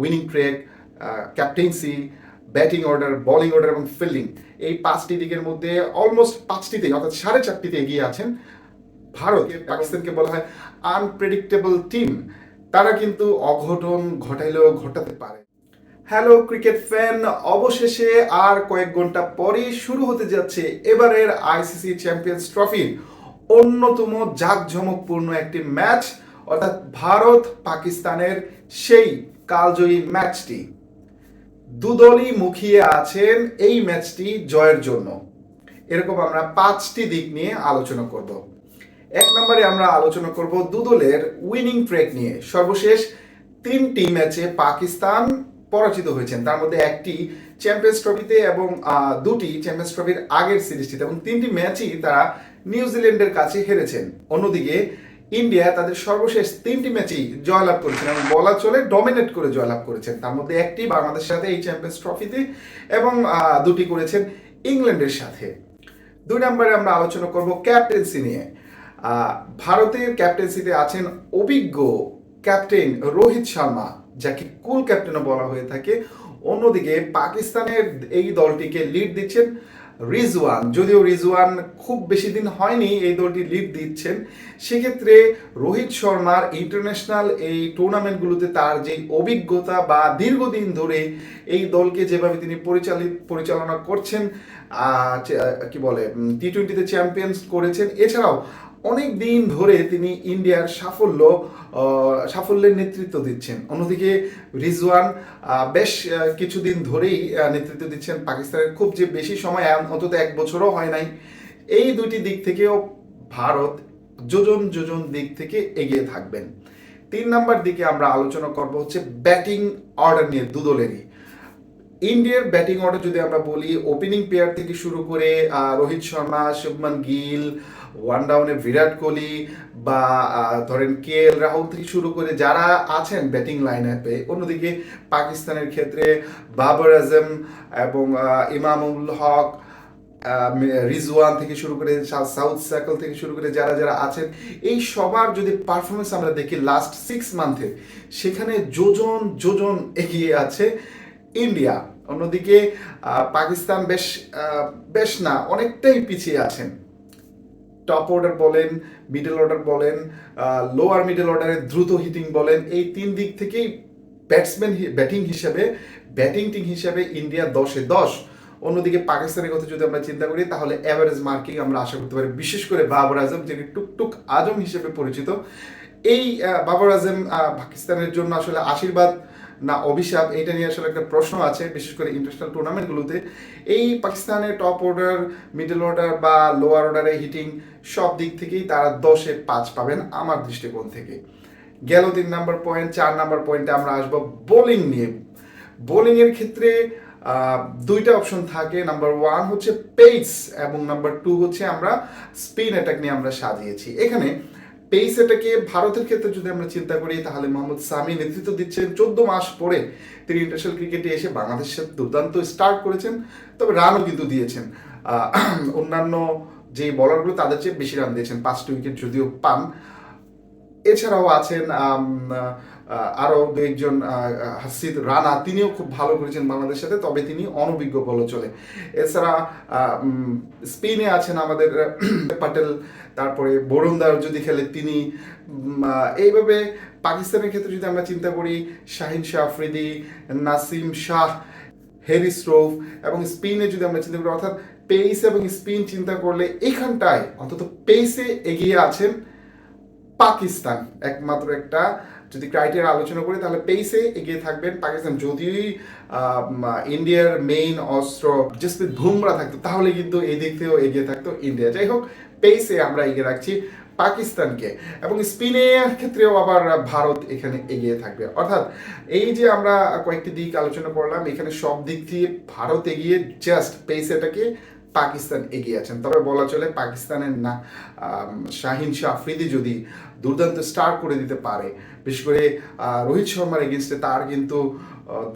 Winning track captaincy batting order bowling order এবং fielding এই পাঁচটি দিকের মধ্যে অলমোস্ট পাঁচটিতে অর্থাৎ সাড়ে চারটিতে এগিয়ে আছেন ভারত পাকিস্তানকে বলা হয় আনপ্রেডিক্টেবল টিম তারা কিন্তু অঘটন ঘটাইলেও ঘটাতে পারে। হ্যালো ক্রিকেট ফ্যান অবশেষে আর কয়েক ঘণ্টা পরেই শুরু হতে যাচ্ছে এবারের আইসিসি চ্যাম্পিয়ন্স ট্রফির অন্যতম জাঁকজমকপূর্ণ একটি ম্যাচ অর্থাৎ ভারত পাকিস্তানের সেই কালজয়ী ম্যাচটি। দুদলই মুখিয়ে আছেন এই ম্যাচটি জয়ের জন্য। এরকম আমরা পাঁচটি দিক নিয়ে আলোচনা করব। এক নম্বরে আমরা আলোচনা করব দুদলের উইনিং ট্রেক নিয়ে। সর্বশেষ তিনটি ম্যাচে পাকিস্তান পরাজিত হয়েছেন। তার মধ্যে একটি চ্যাম্পিয়ন্স ট্রফিতে এবং দুটি চ্যাম্পিয়ন্স ট্রফির আগের সিরিজটিতে এবং তিনটি ম্যাচই তারা নিউজিল্যান্ডের কাছে হেরেছেন। অন্যদিকে ইন্ডিয়া তাদের সর্বশেষ তিনটি ম্যাচেই জয়লাভ করেছেন এবং বলা চলে ডমিনেট করে জয়লাভ করেছেন। তার মধ্যে একটি বাংলাদেশের সাথে এই চ্যাম্পিয়ন্স ট্রফিতে এবং দুটি করেছেন ইংল্যান্ডের সাথে। দুই নম্বরে আমরা আলোচনা করব ক্যাপ্টেন্সি নিয়ে। ভারতের ক্যাপ্টেন্সিতে আছেন অভিজ্ঞ ক্যাপ্টেন রোহিত শর্মা, যাকে কুল ক্যাপ্টেনও বলা হয়ে থাকে। অন্যদিকে পাকিস্তানের এই দলটিকে লিড দিচ্ছেন রিজওয়ান, যদিও রিজওয়ান খুব বেশি দিন হয়নি এই দলটি লিড দিচ্ছেন, সেক্ষেত্রে রোহিত শর্মার ইন্টারন্যাশনাল এই টুর্নামেন্টগুলোতে তার যে অভিজ্ঞতা বা দীর্ঘদিন ধরে এই দলকে যেভাবে তিনি পরিচালিত পরিচালনা করছেন কি বলে টি টোয়েন্টিতে চ্যাম্পিয়ন্স করেছেন, এছাড়াও অনেক দিন ধরে তিনি ইন্ডিয়ার সাফল্য সাফল্যের নেতৃত্ব দিচ্ছেন। অন্যদিকে রিজওয়ান বেশ কিছুদিন ধরেই নেতৃত্ব দিচ্ছেন পাকিস্তানের খুব যে বেশি সময় অন্তত এক বছরও হয় নাই। এই দুটি দিক থেকেও ভারত যোজন যোজন দিক থেকে এগিয়ে থাকবেন। তিন নাম্বার দিকে আমরা আলোচনা করব হচ্ছে ব্যাটিং অর্ডার নিয়ে দুদলেরই। ইন্ডিয়ার ব্যাটিং অর্ডার যদি আমরা বলি ওপেনিং পেয়ার থেকে শুরু করে রোহিত শর্মা, শুভমান গিল ওয়ান ডাউনে বিরাট কোহলি বা ধরেন কে এল রাহুল থেকে শুরু করে যারা আছেন ব্যাটিং লাইন আপে অন্যদিকে পাকিস্তানের ক্ষেত্রে বাবর আজম এবং ইমামুল হক রিজওয়ান থেকে শুরু করে সাউথ সার্কেল থেকে শুরু করে যারা যারা আছেন, এই সবার যদি পারফরমেন্স আমরা দেখি লাস্ট সিক্স মান্থে সেখানে যোজন যোজন এগিয়ে আছে ইন্ডিয়া। অন্যদিকে পাকিস্তান বেশ বেশ না, অনেকটাই পিছিয়ে আছেন। টপ অর্ডার বলেন মিডল অর্ডার বলেন লোয়ার মিডল অর্ডারে দ্রুত হিটিং বলেন, এই তিন দিক থেকেই ব্যাটসম্যান ব্যাটিং হিসেবে ব্যাটিং টিম হিসেবে ইন্ডিয়া দশে দশ। অন্যদিকে পাকিস্তানের কথা যদি আমরা চিন্তা করি, তাহলে অ্যাভারেজ মার্কিং আমরা আশা করতে পারি, বিশেষ করে বাবর আজম, যিনি টুকটুক আজম হিসেবে পরিচিত। এই বাবর আজম পাকিস্তানের জন্য আসলে আশীর্বাদ না, অভিশাপ, এইটা নিয়ে আসলে একটা প্রশ্ন আছে, বিশেষ করে ইন্টারন্যাশনাল টুর্নামেন্টগুলোতে এই পাকিস্তানের টপ অর্ডার মিডল অর্ডার বা লোয়ার অর্ডারে হিটিং সব দিক থেকেই তারা দশে পাঁচ পাবেন আমার দৃষ্টিকোণ থেকে। গেল তিন নাম্বার পয়েন্ট চার নাম্বার পয়েন্টে আমরা আসব বোলিং নিয়ে। বোলিং এর ক্ষেত্রে দুইটা অপশন থাকে। নাম্বার ওয়ান হচ্ছে পেস এবং নাম্বার টু হচ্ছে আমরা স্পিন অ্যাটাক নিয়ে আমরা সাজিয়েছি। এখানে পেস এটাকে ভারতের ক্ষেত্রে যদি আমরা চিন্তা করি, তাহলে মোহাম্মদ সামি নেতৃত্ব দিচ্ছেন চোদ্দ মাস পরে। তিনি ইন্টারন্যাশনাল ক্রিকেটে এসে বাংলাদেশের দুর্দান্ত স্টার্ট করেছেন, তবে রানও কিন্তু দিয়েছেন। অন্যান্য যে বলারগুলো তাদের চেয়ে বেশি রান দিয়েছেন, পাঁচটি উইকেট যদিও পান। এছাড়াও আছেন আম, আহ, আরও দু একজন হাসিদ রানা তিনিও খুব ভালো করেছেন বাংলাদেশের সাথে তবে তিনি অনভিজ্ঞ বলে চলে। এছাড়া স্পেনে আছেন আমাদের প্যাটেল তারপরে বরুণদার যদি খেলে তিনি এইভাবে পাকিস্তানের ক্ষেত্রে যদি আমরা চিন্তা করি শাহিন শাহ আফ্রিদি নাসিম শাহ হ্যারিস রোভ এবং স্পিনে যদি আমরা চিন্তা করি অর্থাৎ পেস এবং স্পিন চিন্তা করলে এইখানটায় অন্তত পেসে এগিয়ে আছেন পাকিস্তান। একমাত্র একটা যদি ক্রাইটেরিয়া আলোচনা করি, তাহলে পেসে এগিয়ে থাকবেন পাকিস্তান। যদিই ইন্ডিয়ার মেইন অস্ত্র জসপ্রীত বুমরা থাকতো, তাহলে কিন্তু এই দিক থেকেও এগিয়ে থাকতো ইন্ডিয়া। যাই হোক পেসে আমরা এগিয়ে রাখছি পাকিস্তানকে। এবং স্পিনের ক্ষেত্রেও আবার ভারত এখানে এগিয়ে থাকবে। অর্থাৎ এই যে আমরা কয়েকটি দিক আলোচনা করলাম, এখানে সব দিক দিয়ে ভারত এগিয়ে জাস্ট পেসেটাকে পাকিস্তান এগিয়ে আছেন। তবে বলা চলে পাকিস্তানের না শাহিন শাহ আফ্রিদি যদি দুর্দান্ত স্টার করে দিতে পারে, বিশেষ করে রোহিত শর্মার এগেনস্টে তার কিন্তু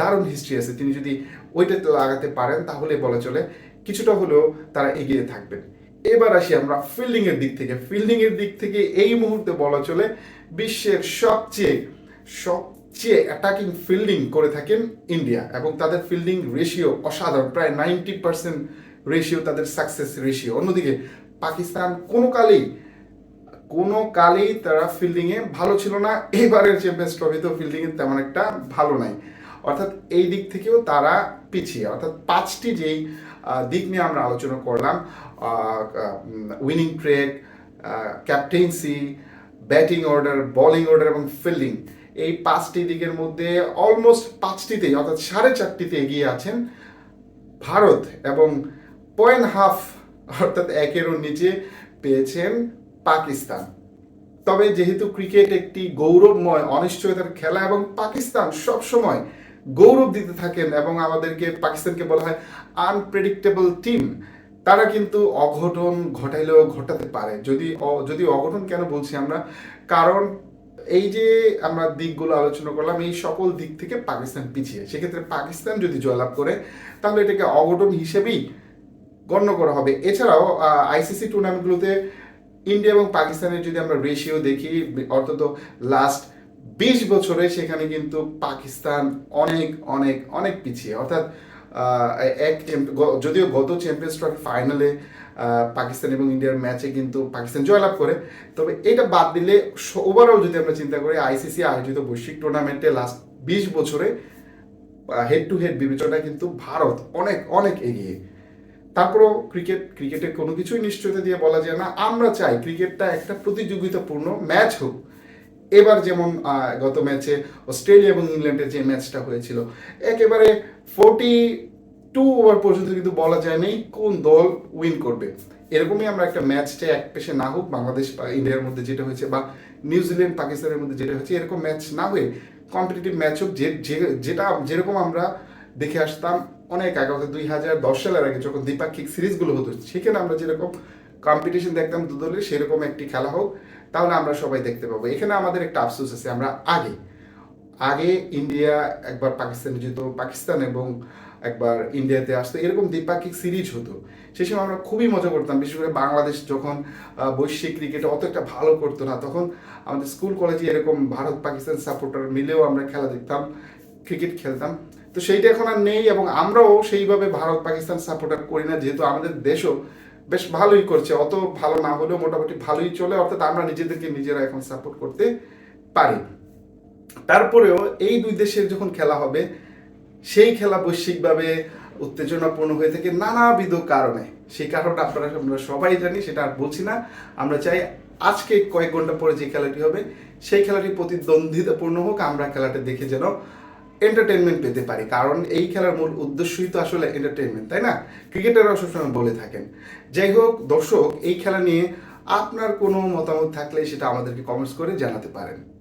দারুণ হিস্ট্রি আছে। তিনি যদি ওইটাতে লাগাতে পারেন, তাহলে বলা চলে কিছুটা হলেও তারা এগিয়ে থাকবেন। এবার আসি আমরা ফিল্ডিং এর দিক থেকে। ফিল্ডিং এর দিক থেকে এই মুহূর্তে বলা চলে বিশ্বের সবচেয়ে সব চেয়ে অ্যাটাকিং ফিল্ডিং করে থাকেন ইন্ডিয়া এবং তাদের ফিল্ডিং রেশিও অসাধারণ, প্রায় নাইনটি পার্সেন্ট রেশিও তাদের সাকসেস রেশিও অন্যদিকে, পাকিস্তান কোনো কালেই কোনো কালেই তারা ফিল্ডিংয়ে ভালো ছিল না। এবারের চ্যাম্পিয়ন্স ট্রফিতেও ফিল্ডিংয়ে তেমন একটা ভালো নাই। অর্থাৎ এই দিক থেকেও তারা পিছিয়ে। অর্থাৎ পাঁচটি যেই দিক নিয়ে আমরা আলোচনা করলাম winning track captaincy batting order bowling order এবং ফিল্ডিং এই পাঁচটি দিকের মধ্যে অলমোস্ট পাঁচটিতেই, অর্থাৎ সাড়ে চারটিতে এগিয়ে আছেন ভারত এবং পয়েন্ট হাফ অর্থাৎ একেরও নিচে পেয়েছেন পাকিস্তান। তবে যেহেতু ক্রিকেট একটি গৌরবময়, অনিশ্চয়তার খেলা এবং পাকিস্তান সব সময় গৌরব দিতে থাকেন এবং আমাদেরকে, পাকিস্তানকে বলা হয় আনপ্রেডিক্টেবল টিম তারা কিন্তু অঘটন ঘটাইলেও ঘটাতে পারে। যদি যদি অঘটন কেন বলছি আমরা? কারণ এই যে আমরা দিকগুলো আলোচনা করলাম, এই সকল দিক থেকে পাকিস্তান পিছিয়ে। সেক্ষেত্রে পাকিস্তান যদি জয়লাভ করে, তাহলে এটাকে অঘটন হিসেবেই গণ্য করা হবে। এছাড়াও আইসিসি টুর্নামেন্টগুলোতে ইন্ডিয়া এবং পাকিস্তানের যদি আমরা রেশিও দেখি, অন্তত লাস্ট বিশ বছরে সেখানে কিন্তু পাকিস্তান অনেক অনেক অনেক পিছিয়ে। অর্থাৎ এক যদিও গত চ্যাম্পিয়ন্স ট্রফি ফাইনালে পাকিস্তান এবং ইন্ডিয়ার ম্যাচে কিন্তু পাকিস্তান জয়লাভ করে। তবে এটা বাদ দিলে ওভারঅল যদি আমরা চিন্তা করি আইসিসি আয়োজিত বৈশ্বিক টুর্নামেন্টে লাস্ট বিশ বছরে হেড টু হেড বিবেচনায় কিন্তু ভারত অনেক অনেক এগিয়ে। তারপরও ক্রিকেট ক্রিকেটের কোনো কিছুই নিশ্চয়তা দিয়ে বলা যায় না। আমরা চাই ক্রিকেটটা একটা প্রতিযোগিতাপূর্ণ ম্যাচ হোক। এবার যেমন গত ম্যাচে অস্ট্রেলিয়া এবং ইংল্যান্ডের যে ম্যাচটা হয়েছিল, একেবারে ফোর্টি টু ওভার পর্যন্ত কিন্তু বলা যায় নেই কোন দল উইন করবে। এরকমই আমরা একটা ম্যাচ এক পেশে না হোক, বাংলাদেশ বা ইন্ডিয়ার মধ্যে যেটা হয়েছে বা নিউজিল্যান্ড পাকিস্তানের মধ্যে যেটা হয়েছে, এরকম ম্যাচ না হয়ে কম্পিটিটিভ ম্যাচ হোক যে- যেটা, যেরকম আমরা দেখে আসতাম অনেক আগে দুই হাজার দশ সালের আগে যখন দ্বিপাক্ষিক সিরিজগুলো হতো, সেখানে আমরা যেরকম কম্পিটিশন দেখতাম দু দলের, সেরকম একটি খেলা হোক, তাহলে আমরা সবাই দেখতে পাবো। এখানে আমাদের একটা আফসোস আছে, আমরা আগে আগে ইন্ডিয়া একবার পাকিস্তানে যেত পাকিস্তান এবং একবার ইন্ডিয়াতে আসতো, এরকম দ্বিপাক্ষিক সিরিজ হতো। সেই সময় আমরা খুবই মজা করতাম, বিশেষ করে বাংলাদেশ যখন বৈশ্বিক ক্রিকেটে অত একটা ভালো করতো না, তখন আমাদের স্কুল কলেজে এরকম ভারত পাকিস্তান সাপোর্টার মিলেও আমরা খেলা দেখতাম ক্রিকেট খেলতাম। তো সেইটা এখন আর নেই এবং আমরাও সেইভাবে ভারত পাকিস্তান সাপোর্টার করি না, যেহেতু আমাদের দেশও বেশ ভালোই করছে। অত ভালো না হলেও মোটামুটি ভালোই চলে, অর্থাৎ আমরা নিজেদেরকে নিজেরা এখন সাপোর্ট করতে পারি। তারপরেও এই দুই দেশের যখন খেলা হবে, সেই খেলা বৈশ্বিকভাবে উত্তেজনাপূর্ণ হয়ে থাকে নানাবিধ কারণে। সেই কারণটা আপনারা আমরা সবাই জানি, সেটা আর বলছি না। আমরা চাই আজকে কয়েক ঘণ্টা পরে যে খেলাটি হবে, সেই খেলাটি প্রতিদ্বন্দ্বিতাপূর্ণ হোক, আমরা খেলাটা দেখে যেন এন্টারটেনমেন্ট পেতে পারি। কারণ এই খেলার মূল উদ্দেশ্যই তো আসলে এন্টারটেনমেন্ট তাই না? ক্রিকেটাররা সবসময় বলে থাকেন। যাই হোক, দর্শক, এই খেলা নিয়ে আপনার কোনো মতামত থাকলে সেটা আমাদেরকে কমেন্টস করে জানাতে পারেন।